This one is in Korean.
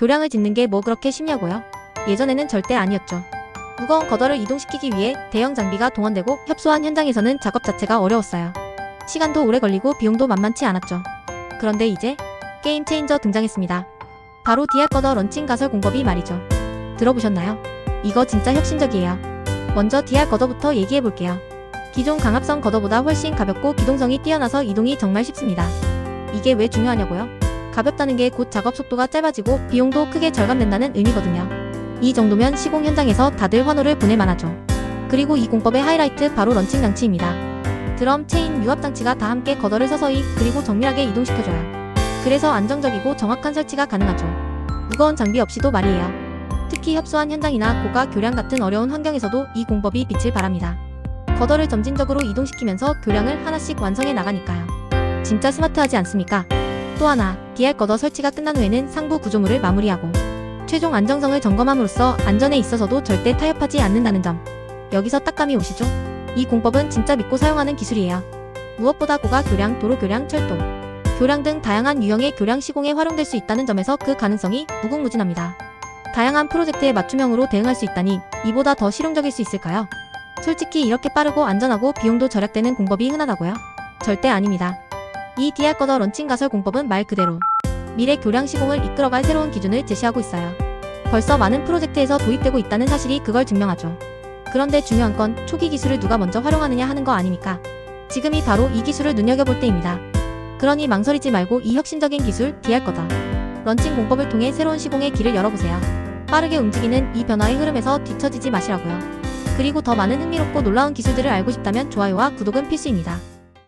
교량을 짓는 게 뭐 그렇게 쉽냐고요? 예전에는 절대 아니었죠. 무거운 거더를 이동시키기 위해 대형 장비가 동원되고 협소한 현장에서는 작업 자체가 어려웠어요. 시간도 오래 걸리고 비용도 만만치 않았죠. 그런데 이제 게임 체인저 등장했습니다. 바로 DR 거더 런칭 가설 공법이 말이죠. 들어보셨나요? 이거 진짜 혁신적이에요. 먼저 DR 거더부터 얘기해 볼게요. 기존 강압성 거더보다 훨씬 가볍고 기동성이 뛰어나서 이동이 정말 쉽습니다. 이게 왜 중요하냐고요? 가볍다는 게 곧 작업 속도가 짧아지고 비용도 크게 절감된다는 의미거든요. 이 정도면 시공 현장에서 다들 환호를 보낼 만하죠. 그리고 이 공법의 하이라이트 바로 런칭 장치입니다. 드럼, 체인, 유압 장치가 다 함께 거더를 서서히 그리고 정밀하게 이동시켜줘요. 그래서 안정적이고 정확한 설치가 가능하죠. 무거운 장비 없이도 말이에요. 특히 협소한 현장이나 고가 교량 같은 어려운 환경에서도 이 공법이 빛을 발합니다. 거더를 점진적으로 이동시키면서 교량을 하나씩 완성해 나가니까요. 진짜 스마트하지 않습니까? 또 하나, DR 거더 설치가 끝난 후에는 상부 구조물을 마무리하고 최종 안정성을 점검함으로써 안전에 있어서도 절대 타협하지 않는다는 점. 여기서 딱감이 오시죠? 이 공법은 진짜 믿고 사용하는 기술이에요. 무엇보다 고가 교량, 도로 교량, 철도, 교량 등 다양한 유형의 교량 시공에 활용될 수 있다는 점에서 그 가능성이 무궁무진합니다. 다양한 프로젝트에 맞춤형으로 대응할 수 있다니 이보다 더 실용적일 수 있을까요? 솔직히 이렇게 빠르고 안전하고 비용도 절약되는 공법이 흔하다고요? 절대 아닙니다. 이 DR 거더 런칭 가설 공법은 말 그대로 미래 교량 시공을 이끌어갈 새로운 기준을 제시하고 있어요. 벌써 많은 프로젝트에서 도입되고 있다는 사실이 그걸 증명하죠. 그런데 중요한 건 초기 기술을 누가 먼저 활용하느냐 하는 거 아닙니까? 지금이 바로 이 기술을 눈여겨볼 때입니다. 그러니 망설이지 말고 이 혁신적인 기술 DR 거다. 런칭 공법을 통해 새로운 시공의 길을 열어보세요. 빠르게 움직이는 이 변화의 흐름에서 뒤처지지 마시라고요. 그리고 더 많은 흥미롭고 놀라운 기술들을 알고 싶다면 좋아요와 구독은 필수입니다.